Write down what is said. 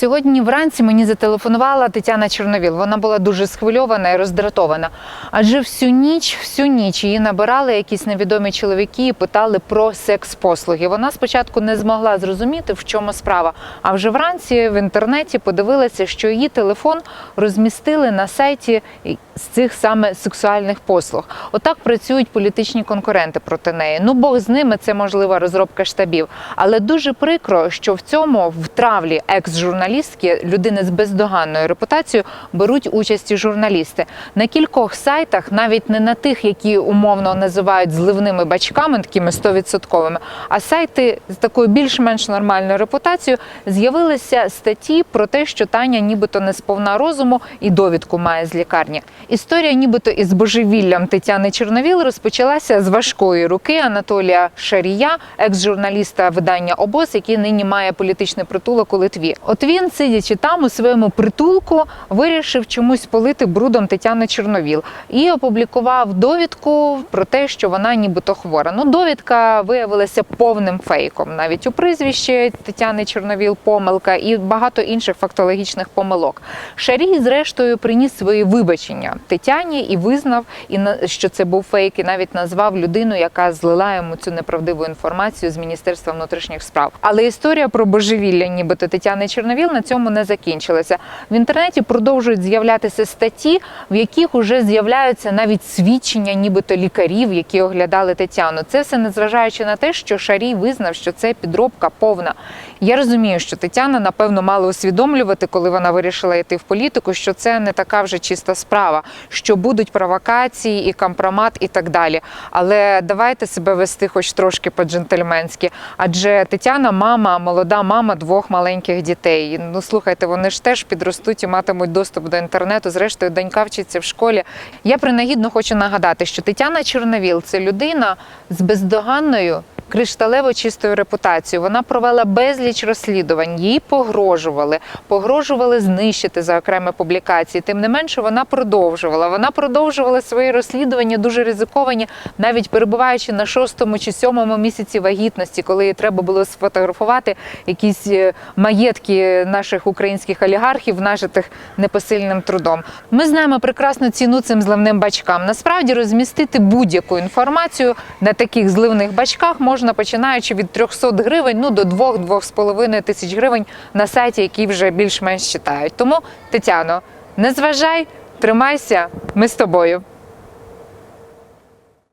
Сьогодні вранці мені зателефонувала Тетяна Чорновіл. Вона була дуже схвильована і роздратована. Адже всю ніч, всю ніч її набирали якісь невідомі чоловіки і питали про секс-послуги. Вона спочатку не змогла зрозуміти, в чому справа. А вже вранці в інтернеті подивилася, що її телефон розмістили на сайті з цих саме сексуальних послуг. Отак працюють політичні конкуренти проти неї. Ну Бог з ними це можлива розробка штабів. Але дуже прикро, що в цьому в травлі екс-журналістки, людини з бездоганною репутацією, беруть участь і журналісти на кількох сайтах, навіть не на тих, які умовно називають зливними бачками, такими стовідсотковими, а сайти з такою більш-менш нормальною репутацією з'явилися статті про те, що Таня нібито не сповна розуму і довідку має з лікарні. Історія, нібито із божевіллям Тетяни Чорновіл, розпочалася з важкої руки Анатолія Шарія, екс-журналіста видання ОБОЗ, який нині має політичний притулок у Литві. От він, сидячи там у своєму притулку, вирішив чомусь полити брудом Тетяни Чорновіл і опублікував довідку про те, що вона нібито хвора. Ну, довідка виявилася повним фейком. Навіть у прізвищі Тетяни Чорновіл помилка і багато інших фактологічних помилок. Шарій, зрештою, приніс свої вибачення Тетяні і визнав, і що це був фейк, і навіть назвав людину, яка злила йому цю неправдиву інформацію з Міністерства внутрішніх справ. Але історія про божевілля, нібито Тетяни Чорновіл, на цьому не закінчилася. В інтернеті продовжують з'являтися статті, в яких уже з'являються навіть свідчення, нібито лікарів, які оглядали Тетяну. Це все незважаючи на те, що Шарій визнав, що це підробка повна. Я розумію, що Тетяна напевно мала усвідомлювати, коли вона вирішила йти в політику, що це не така вже чиста справа, що будуть провокації і компромат, і так далі. Але давайте себе вести хоч трошки по-джентльменськи. Адже Тетяна, мама, молода мама двох маленьких дітей. Ну слухайте, вони ж теж підростуть і матимуть доступ до інтернету. Зрештою, донька вчиться в школі. Я принагідно хочу нагадати, що Тетяна Чорновіл це людина з бездоганною. Кришталево чистою репутацією. Вона провела безліч розслідувань, їй погрожували, погрожували знищити за окремі публікації. Тим не менше, вона продовжувала. Вона продовжувала свої розслідування дуже ризиковані, навіть перебуваючи на шостому чи сьомому місяці вагітності, коли їй треба було сфотографувати якісь е, маєтки наших українських олігархів, нажитих непосильним трудом. Ми знаємо прекрасну ціну цим зливним бачкам. Насправді розмістити будь-яку інформацію на таких зливних бачках можна починаючи від 300 гривень ну до 2-2,5 тисяч гривень на сайті, який вже більш-менш читають. Тому, Тетяно, не зважай, тримайся, ми з тобою.